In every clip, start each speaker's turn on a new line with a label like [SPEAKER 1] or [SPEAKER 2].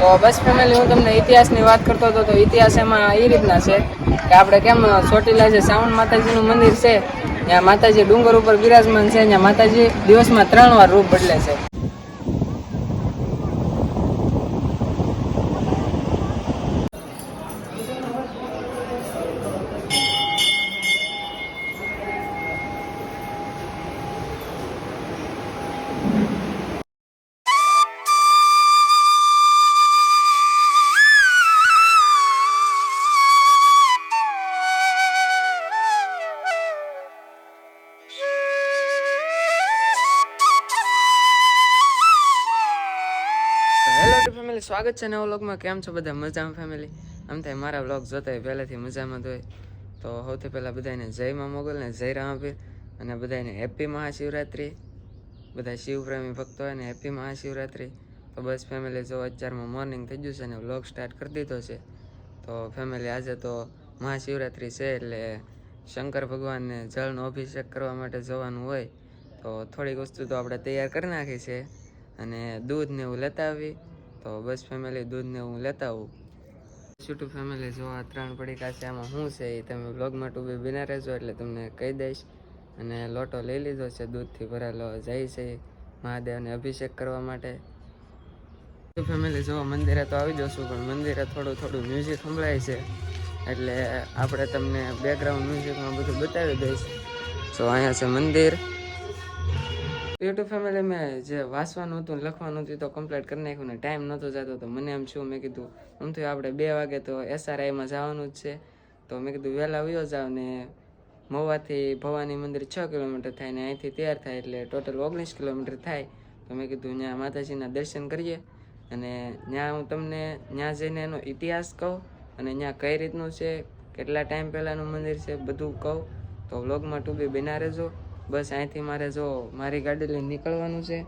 [SPEAKER 1] તો બસ ફેમિલી હું તમને ઇતિહાસની વાત કરતો હતો, તો ઇતિહાસ એમાં એ રીતના છે કે આપણે કેમ ચોટીલા જે શ્રાવણ માતાજીનું મંદિર છે, ત્યાં માતાજી ડુંગર ઉપર બિરાજમાન છે, ત્યાં માતાજી દિવસમાં ત્રણ વાર રૂપ બદલે છે. સ્વાગત છે નવો વ્લોગમાં કેમ છો બધા? મજામાં ફેમિલી આમ થાય મારા વ્લોગ જોતા હોય પહેલાંથી મજામાં તો તો સૌથી પહેલાં બધાને જય મા મોગલ ને જય રામાપીર અને બધાને હેપી મહાશિવરાત્રિ. બધા શિવપ્રેમી ભક્તો હોય ને હેપી મહાશિવરાત્રિ. તો બસ ફેમિલી જો અત્યારમાં મોર્નિંગ થઈ ગયું છે અને વ્લોગ સ્ટાર્ટ કરી દીધો છે. તો ફેમિલી આજે તો મહાશિવરાત્રિ છે એટલે શંકર ભગવાનને જળનો અભિષેક કરવા માટે જવાનું હોય. તો થોડીક વસ્તુ તો આપણે તૈયાર કરી નાખી છે. અને દૂધ ને એવું લેતા આવી તો બસ ફેમિલી દૂધને હું લેતા આવું. યુટ્યુબ ફેમિલી જો આ ત્રણ પડીકા છે, આમાં શું છે એ તમે બ્લોગમાં ટુ બી બિના રહેજો એટલે તમને કહી દઈશ. અને લોટો લઈ લીધો છે, દૂધથી ભરેલો જાય છે મહાદેવને અભિષેક કરવા માટે. ફેમિલી જો મંદિરે તો આવી જશું, પણ મંદિરે થોડું થોડું મ્યુઝિક સંભળાય છે. એટલે આપણે તમને બેકગ્રાઉન્ડ મ્યુઝિકમાં બધું બતાવી દઈશ. તો અહીંયા છે મંદિર. યુટ્યુબ ફેમિલી મેં જે વાંચવાનું હતું લખવાનું હતું તો કમ્પ્લીટ કરી નાખ્યું ને ટાઈમ નહોતો જતો. તો મને એમ શું મેં કીધું એમ થયું આપણે બે વાગે તો એસઆરઆઈમાં જવાનું જ છે. તો મેં કીધું, વહેલા વયો જાવ ને મહુવાથી ભવાની મંદિર છ કિલોમીટર થાય ને અહીંથી તૈયાર થાય એટલે ટોટલ ઓગણીસ કિલોમીટર થાય. તો મેં કીધું ત્યાં માતાજીના દર્શન કરીએ અને ત્યાં હું તમને ત્યાં જઈને એનો ઇતિહાસ કહું અને ત્યાં કઈ રીતનું છે, કેટલા ટાઈમ પહેલાંનું મંદિર છે બધું કહું. તો વ્લોગમાં ટુ બી બિના રહેજો બસ અહીંથી મારે જો મારી ગાડી લઈને નીકળવાનું છે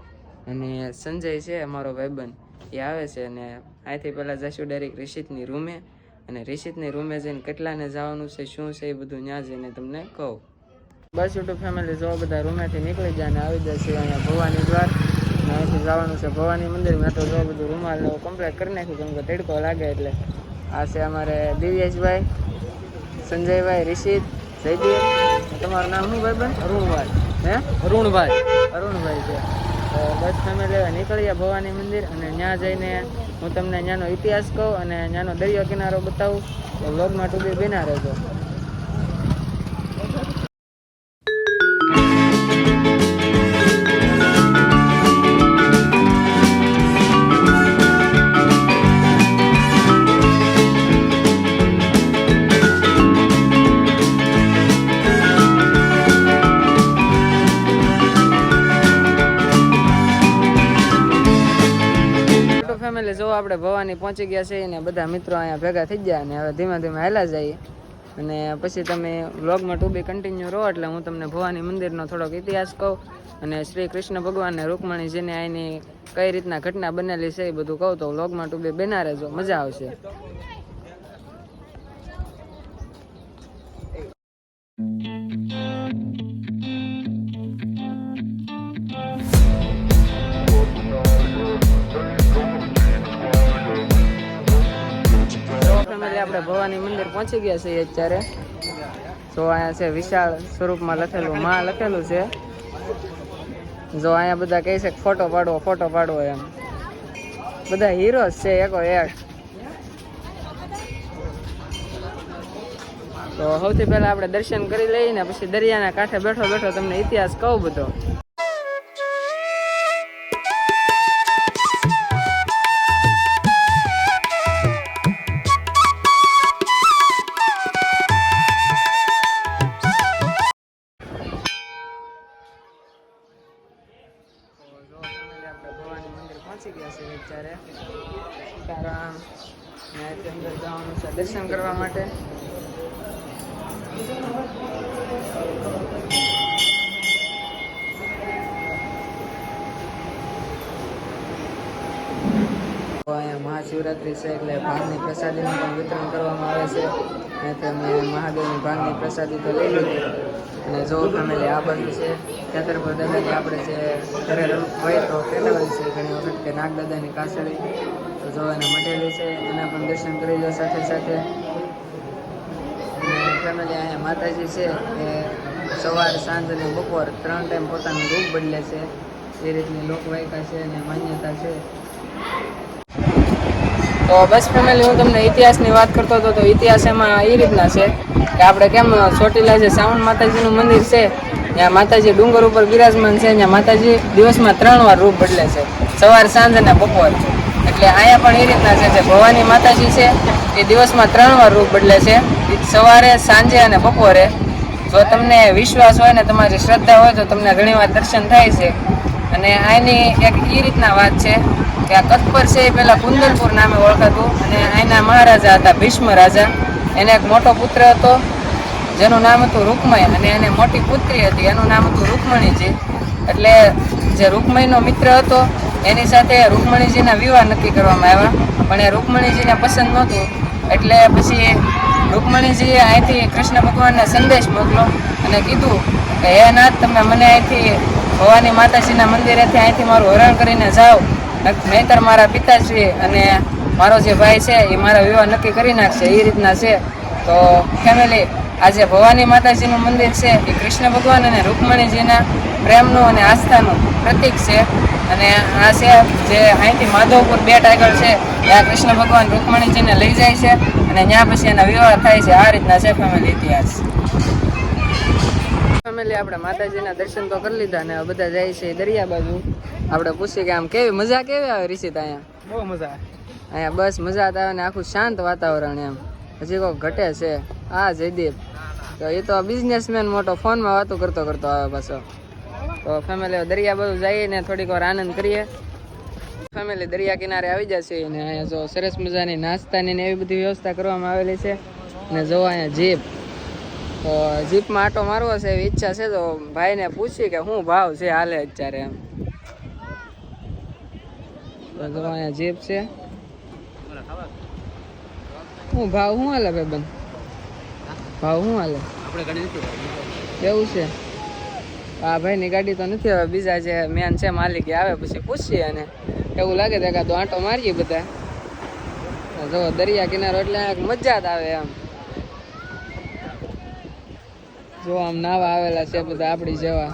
[SPEAKER 1] અને સંજય છે અમારો ભાઈબંધ. એ આવે છે અને અહીંથી પહેલાં જશું ડાયરેક્ટ રિષિતની રૂમે. અને રિષિતની રૂમે જઈને કેટલાને જવાનું છે, શું છે એ બધું ત્યાં જઈને તમને કહું. બસ યુટ્યુબ ફેમિલી જો બધા રૂમેથી નીકળી જાય અને આવી જશે અહીંયા ભવાની દ્વાર. અહીંથી જવાનું છે ભવાની મંદિર. મેં તો જો બધું રૂમાલ કમ્પ્લીટ કરી નાખ્યું કેમ કે તડકો લાગે એટલે. આ છે અમારે દિવ્યેશભાઈ, સંજયભાઈ, રિષિત, જયદીપ. તમારું નામ શું બેન? અરુણભાઈ. હે? અરુણભાઈ. અરુણભાઈ છે. બસ ફેમિલી હવે નીકળીએ ભવાની મંદિર અને ત્યાં જઈને હું તમને ત્યાંનો ઇતિહાસ કહું અને ત્યાંનો દરિયો કિનારો બતાવું. તો વ્લોગમાં ટુ બી બિના રહેજો. આપણે ભવાની પહોંચી ગયા છીએ અને બધા મિત્રો અહીંયા ભેગા થઈ ગયા અને હવે ધીમે ધીમે હેલા જઈએ. અને પછી તમે વ્લોગમાં ટુ બી કન્ટિન્યુ રહો એટલે હું તમને ભવાની મંદિરનો થોડોક ઇતિહાસ કહું અને શ્રી કૃષ્ણ ભગવાનને રૂકમણીજીને અહીંની કઈ રીતના ઘટના બનેલી છે એ બધું કહું તો વ્લોગમાં ટુ બી બેના રહેજો મજા આવશે. ફેમિલી આપણે ભવાની મંદિર પહોંચી ગયા છીએ અત્યારે. જો અહીંયા છે વિશાળ સ્વરૂપમાં લખેલું, માં લખેલું છે. જો અહીંયા બધા કહે છે ફોટો પાડવો ફોટો પાડવો એમ. બધા હીરો છે, એકો એક. તો સૌથી પહેલા આપણે દર્શન કરી લઈએ ને પછી દરિયાના કાંઠે બેઠો બેઠો તમને ઇતિહાસ કહું બધો. મહાશિવરાત્રિ છે એટલે ભાંગની પ્રસાદીનું પણ વિતરણ કરવામાં આવે છે. અને તે મેં મહાદેવની ભાંગની પ્રસાદી તો લઈ લીધી. અને જો ફેમિલી આ બાજુ છે ખેતરપુર દાદાની આપણે જે ઘરે હોય તો હોય છે, ઘણી વખત કે નાગ દાદાની કાસળી. તો જો એને મઢેલી છે, એના પણ દર્શન કરી લો સાથે સાથે. ફેમિલી અહીંયા માતાજી છે એ સવાર, સાંજ અને બપોર ત્રણ ટાઈમ પોતાનું રૂપ બદલે છે. એ રીતની લોકવાયકા છે અને માન્યતા છે. તો બસ ફેમિલી હું તમને ઇતિહાસની વાત કરતો હતો, તો ઇતિહાસ એમાં એ રીતના છે કે આપણે કેમ ચોટીલા જે શ્રાવણ માતાજીનું મંદિર છે, ત્યાં માતાજી ડુંગર ઉપર બિરાજમાન છે, ત્યાં માતાજી દિવસમાં ત્રણ વાર રૂપ બદલે છે. સવાર, સાંજ અને બપોર. એટલે અહીંયા પણ એ રીતના છે જે ભવાની માતાજી છે, એ દિવસમાં ત્રણ વાર રૂપ બદલે છે. સવારે, સાંજે અને બપોરે. જો તમને વિશ્વાસ હોય ને, તમારી શ્રદ્ધા હોય, તો તમને ઘણીવાર દર્શન થાય છે. અને આની એક એ રીતના વાત છે કે આ કતપર છે એ પહેલાં કુંદનપુર નામે ઓળખાતું અને અહીંના મહારાજા હતા, ભીષ્મ રાજા. એને એક મોટો પુત્ર હતો, જેનું નામ હતું રૂકમય અને એને મોટી પુત્રી હતી. એનું નામ હતું રૂકમણીજી. એટલે જે રૂકમણીનો મિત્ર હતો, એની સાથે રૂકમણીજીના વિવાહ નક્કી કરવામાં આવ્યા. પણ એ રૂકમણીજીને પસંદ નહોતું. એટલે પછી રૂકમણીજીએ અહીંથી કૃષ્ણ ભગવાનને સંદેશ મોકલો અને કીધું કે, હે નાથ, તમે મને અહીંથી ભવાની માતાજીના મંદિરેથી અહીંથી મારું હરણ કરીને જાઓ. નહીતર મારા પિતાશ્રી અને મારો જે ભાઈ છે, એ મારા વિવાહ નક્કી કરી નાખશે, એ રીતના છે. તો ફેમિલી આજે ભવાની માતાજીનું મંદિર છે, એ કૃષ્ણ ભગવાન અને રૂકમણીજીના પ્રેમનું અને આસ્થાનું પ્રતીક છે. અને આ છે જે અહીંથી માધવપુર બેટ આગળ છે, ત્યાં કૃષ્ણ ભગવાન રૂકમણીજીને લઈ જાય છે અને ત્યાં પછી એના વિવાહ થાય છે. આ રીતના છે ફેમિલી ઇતિહાસ. ફેમિલી આપણે માતાજીના દર્શન તો કરી લીધા ને બધા જાય છે દરિયા બાજુ. આપણે પૂછીએ કે આમ કેવી મજા કેવી આવે રિષિત અહીંયા?
[SPEAKER 2] બહુ મજા
[SPEAKER 1] અહીંયા બસ મજા આવે ને આખું શાંત વાતાવરણ એમ. હજી કોઈ ઘટે છે. આ જયદીપ. તો એ તો બિઝનેસમેન મોટો ફોનમાં વાતો કરતો કરતો આવે પાછો. તો ફેમિલી દરિયા બાજુ જઈએ ને થોડીક વાર આનંદ કરીએ. ફેમિલી દરિયા કિનારે આવી જશે ને અહીંયા જો સરસ મજાની નાસ્તાની ને એવી બધી વ્યવસ્થા કરવામાં આવેલી છે. ને જો અહીંયા જીપ તો જીપમાં આટો મારવો છે એવી ઈચ્છા છે, તો ભાઈને પૂછી કે શું ભાવ છે હાલે અત્યારે એમ. અહીંયા જીપ છે. હું ભાવ શું હાલે ભાઈ ભાવ શું હાલે? કેવું છે? આ ભાઈની ગાડી તો નથી હવે, બીજા જે મેન છે માલિક આવે પછી પૂછીએ અને એવું લાગે તો આટો મારીએ બધા. જો દરિયા કિનારો એટલે મજા જ આવે આમ જો આમ નાવા આવેલા છે બધા આપણી જેવા.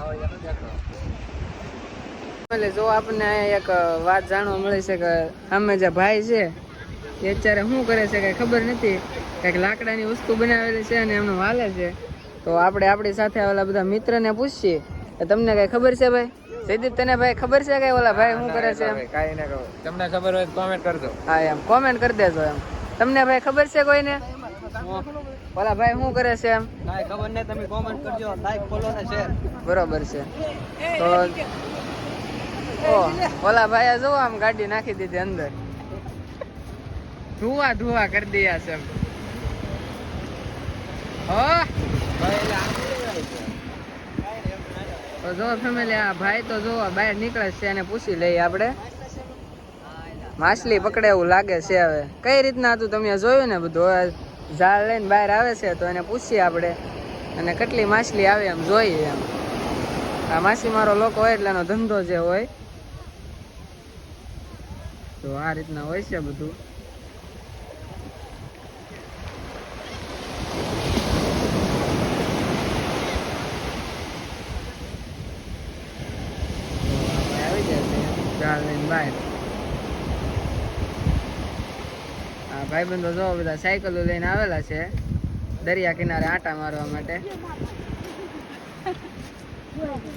[SPEAKER 1] એટલે જો આપણને એક વાત જાણવા મળે છે કે અમે જે ભાઈ છે એ અત્યારે શું કરે છે કઈ ખબર નથી. કંઈક લાકડાની વસ્તુ બનાવેલી છે અને એમનું હાલે છે. તો આપણે આપણી સાથે આવેલા બધા મિત્રને પૂછીએ કે તમને કઈ ખબર છે ભાઈ? જયદીપ તને ભાઈ ખબર છે કઈ ઓલા ભાઈ શું કરે છે
[SPEAKER 2] કાંઈ ના કહો તમને ખબર હોય તો કોમેન્ટ કરજો.
[SPEAKER 1] હા એમ. કોમેન્ટ કરી દેજો એમ. તમને ભાઈ ખબર છે કોઈને? ઓલા ભાઈ શું કરે છે એમ
[SPEAKER 2] કાંઈ ખબર નહીં તમે કોમેન્ટ કરજો લાઈક ફોલો ને શેર
[SPEAKER 1] બરોબર છે તો ઓ ઓલા ભાઈ જો આમ ગાડી નાખી દીધી અંદર ધુવા ધુવા કરી દીયા છે એમ. હો તો જો ફેમિલી આ ભાઈ તો જો બહાર નીકળે છે એને પૂછી લઈએ આપણે માછલી પકડે એવું લાગે છે હવે કઈ રીતના હતું તમે જોયું ને બધું હવે ઝાડ લઈને બહાર આવે છે, તો એને પૂછીએ આપણે. અને કેટલી માછલી આવે એમ જોઈએ એમ. આ માછીમારો લોકો હોય એટલે એનો ધંધો જે હોય. તો આ રીતના હોય છે બધું. આવી ગયા છે આ ભાઈબંધો જો બધા સાયકલો લઈને આવેલા છે દરિયા કિનારે આટા મારવા માટે.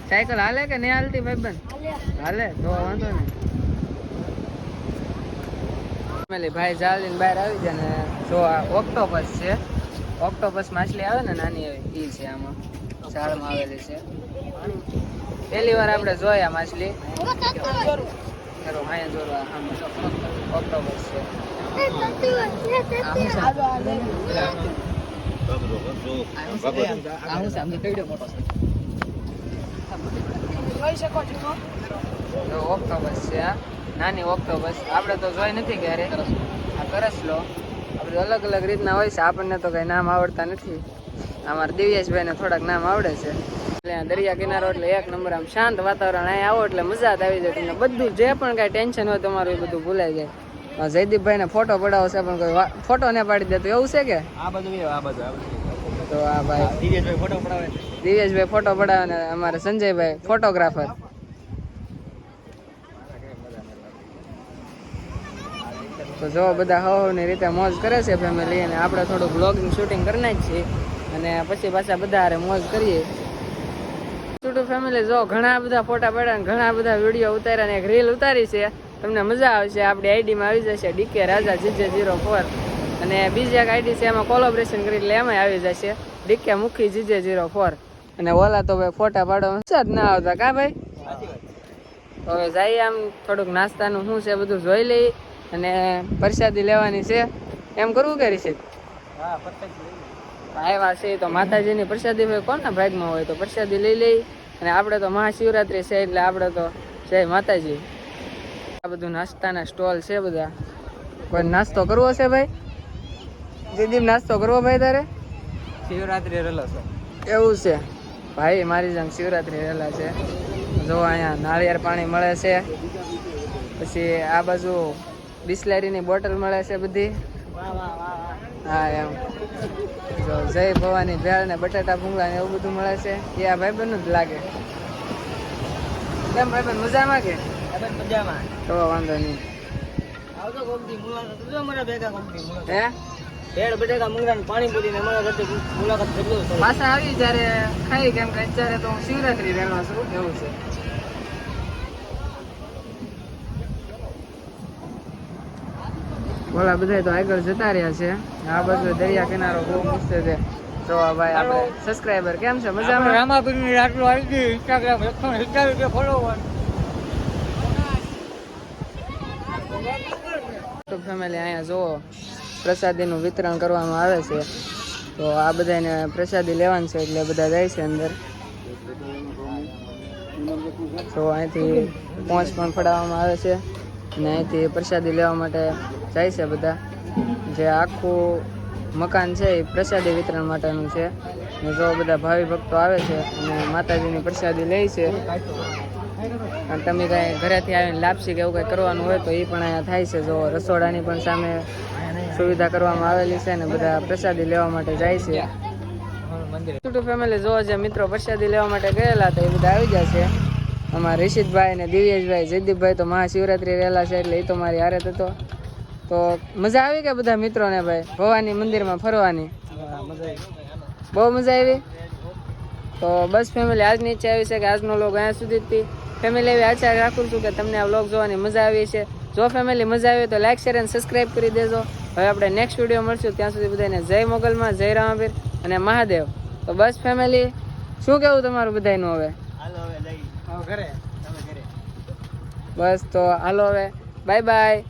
[SPEAKER 1] સાયકલ હાલે કે નહીં હાલતી ભાઈબંધ? હાલે તો વાંધો નહીં. ફેમિલી ભાઈ જાળીને બહાર આવી જાય ને જો આ ઓક્ટોપસ છે. ઓક્ટોપસ માછલી આવે ને નાની એવી ઈ છે આમાં ઝાડમાં આવેલી છે. પહેલી વાર આપણે જોયા માછલી. ઓક્ટોપસ છે. શું છે? નાની ઓક્ટોબસ આપણે તો જોઈ નથી ક્યારે. આ કરસલો આપણે અલગ અલગ રીતના હોય છે. આપણને તો કઈ નામ આવડતા નથી. અમારા દિવ્યેશભાઈ ને થોડાક નામ આવડે છે. એટલે દરિયા કિનારો એટલે એક નંબર. આમ શાંત વાતાવરણ. અહીંયા આવો એટલે મજા જ આવી જાય. તમને બધું જે પણ કાંઈ ટેન્શન હોય તમારું એ બધું ભૂલાઈ જાય. જયદીપભાઈને ફોટો પડાવો છે પણ કોઈ ફોટો ને પાડી દેતો એવું છે કે?
[SPEAKER 2] આ બધું આ બધું
[SPEAKER 1] તો આ ભાઈ
[SPEAKER 2] દિવ્યેશભાઈ ફોટો પડાવે
[SPEAKER 1] દિવેશભાઈ ફોટો પડાવે ને અમારે સંજયભાઈ ફોટોગ્રાફર. તો જો બધા હવની રીતે મોજ કરે છે ફેમિલી અને આપણે થોડું બ્લોગિંગ શૂટિંગ કરી નાખીએ અને પછી પાછા બધા હારે મોજ કરીએ. છોટું ફેમિલી જો ઘણા બધા ફોટા પડ્યા ઘણા બધા વીડિયો ઉતાર્યા ને એક રીલ ઉતારી છે. તમને મજા આવશે. આપણી આઈડીમાં આવી જશે D K Raja G J zero four અને બીજી એક આઈડી છે એમાં કોલોબરેશન કરી એટલે એમાં આવી જશે ડીકે મુખી જીજે જીરો ફોર અને ઓલા તો ભાઈ ફોટા પાડવા મજા જ ના આવતા. કા ભાઈ? તો હવે જઈએ આમ થોડુંક નાસ્તાનું શું છે બધું જોઈ લઈ અને પ્રસાદી લેવાની છે. એમ કરવું કે રિષિત
[SPEAKER 2] હા
[SPEAKER 1] આવ્યા છે. તો માતાજીની પ્રસાદી ભાઈ કોના ભાગમાં હોય? તો પ્રસાદી લઈ લઈ અને આપણે તો મહાશિવરાત્રી છે એટલે આપણે તો જય માતાજી. આ બધું નાસ્તાના સ્ટોલ છે બધા. કોઈ નાસ્તો કરવો છે ભાઈ? દીદી નાસ્તો કરવો ભાઈ તારે?
[SPEAKER 2] શિવરાત્રી રેલો છે.
[SPEAKER 1] એવું છે. ભાઈ મારી જેમ શિવરાત્રી રહેલા છે. જો અહીંયા નાળિયેર પાણી મળે છે. પછી આ બાજુ બિસ્લેરીની બોટલ મળે છે બધી. હા એમ. જો જય ભવાની ભેળ ને બટાટા ભૂંગળા ને એવું બધું મળે છે. એ આ ભાઈબંધ જ લાગે. કેમ ભાઈબંધ મજામાં કે?
[SPEAKER 2] મજામાં.
[SPEAKER 1] તો વાંધો નહીં.
[SPEAKER 2] આવતો ગોમતી મુલાકાત. અમારા ભેગા ગોમતી મુલાકાત.
[SPEAKER 1] હે?
[SPEAKER 2] ભેળ બટેકા મુંગરા ને પાણીપુરી ને અમારા ઘરે મુલાકાત કરજો
[SPEAKER 1] પાછા આવી જ્યારે ખાઈ કેમ કે અત્યારે તો હું શિવરાત્રી રહેલો છું એવું છે. બોલા બધા તો આગળ જતા રહ્યા છે. આ બાજુ દરિયા કિનારો બહુ મસ્ત છે. જો ભાઈ આપણે સબસ્ક્રાઇબર કેમ છે? મજામાં?
[SPEAKER 2] રામાપીર આટલું આવી ગયું ઇન્સ્ટાગ્રામ એકસો સિત્તેર ફોલોવર
[SPEAKER 1] ફેમિલી અહીંયા જુઓ, પ્રસાદીનું વિતરણ કરવામાં આવે છે. તો આ બધાને પ્રસાદી લેવાની છે એટલે બધા જાય છે અંદર. તો અહીંથી પહોંચ પણ ફડાવવામાં આવે છે. અને અહીંથી પ્રસાદી લેવા માટે જાય છે બધા. જે આખું મકાન છે એ પ્રસાદી વિતરણ માટેનું છે. ને જો બધા ભાવિ ભક્તો આવે છે અને માતાજીની પ્રસાદી લે છે. અને તમે કાંઈ ઘરેથી આવીને લાપસી કે એવું કંઈ કરવાનું હોય તો એ પણ અહીંયા થાય છે. જો રસોડાની પણ સામે સુવિધા કરવામાં આવેલી છે ને બધા પ્રસાદી લેવા માટે જાય છે. છોટું ફેમિલી જો જે મિત્રો પ્રસાદી લેવા માટે ગયેલા તો એ બધા આવી જશે અમારા રિષિતભાઈ ને દિવ્યેશભાઈ, જયદીપભાઈ તો મહાશિવરાત્રી રહેલા છે એટલે એ તો મારી હારે હતો. તો મજા આવી કે બધા મિત્રોને ભાઈ? ભવાની મંદિરમાં ફરવાની? બહુ મજા આવી? તો બસ ફેમિલી આજની ઈચ્છા આવી છે કે આજનો લોગ અહીંયા સુધી જ ફેમિલી એવી આચાર રાખું છું કે તમને આ વ્લોગ જોવાની મજા આવી છે. જો ફેમિલી મજા આવી તો લાઈક શેર અને સબસ્ક્રાઈબ કરી દેજો. હવે આપણે નેક્સ્ટ વીડિયો મળશું. ત્યાં સુધી બધાને જય મોગલમાં જય રામાપીર અને મહાદેવ. તો બસ ફેમિલી શું કેવું તમારું બધાનું હવે?
[SPEAKER 2] હાલો હવે જઈ હવે ઘરે. તમે ઘરે.
[SPEAKER 1] બસ તો હાલો હવે. Bye bye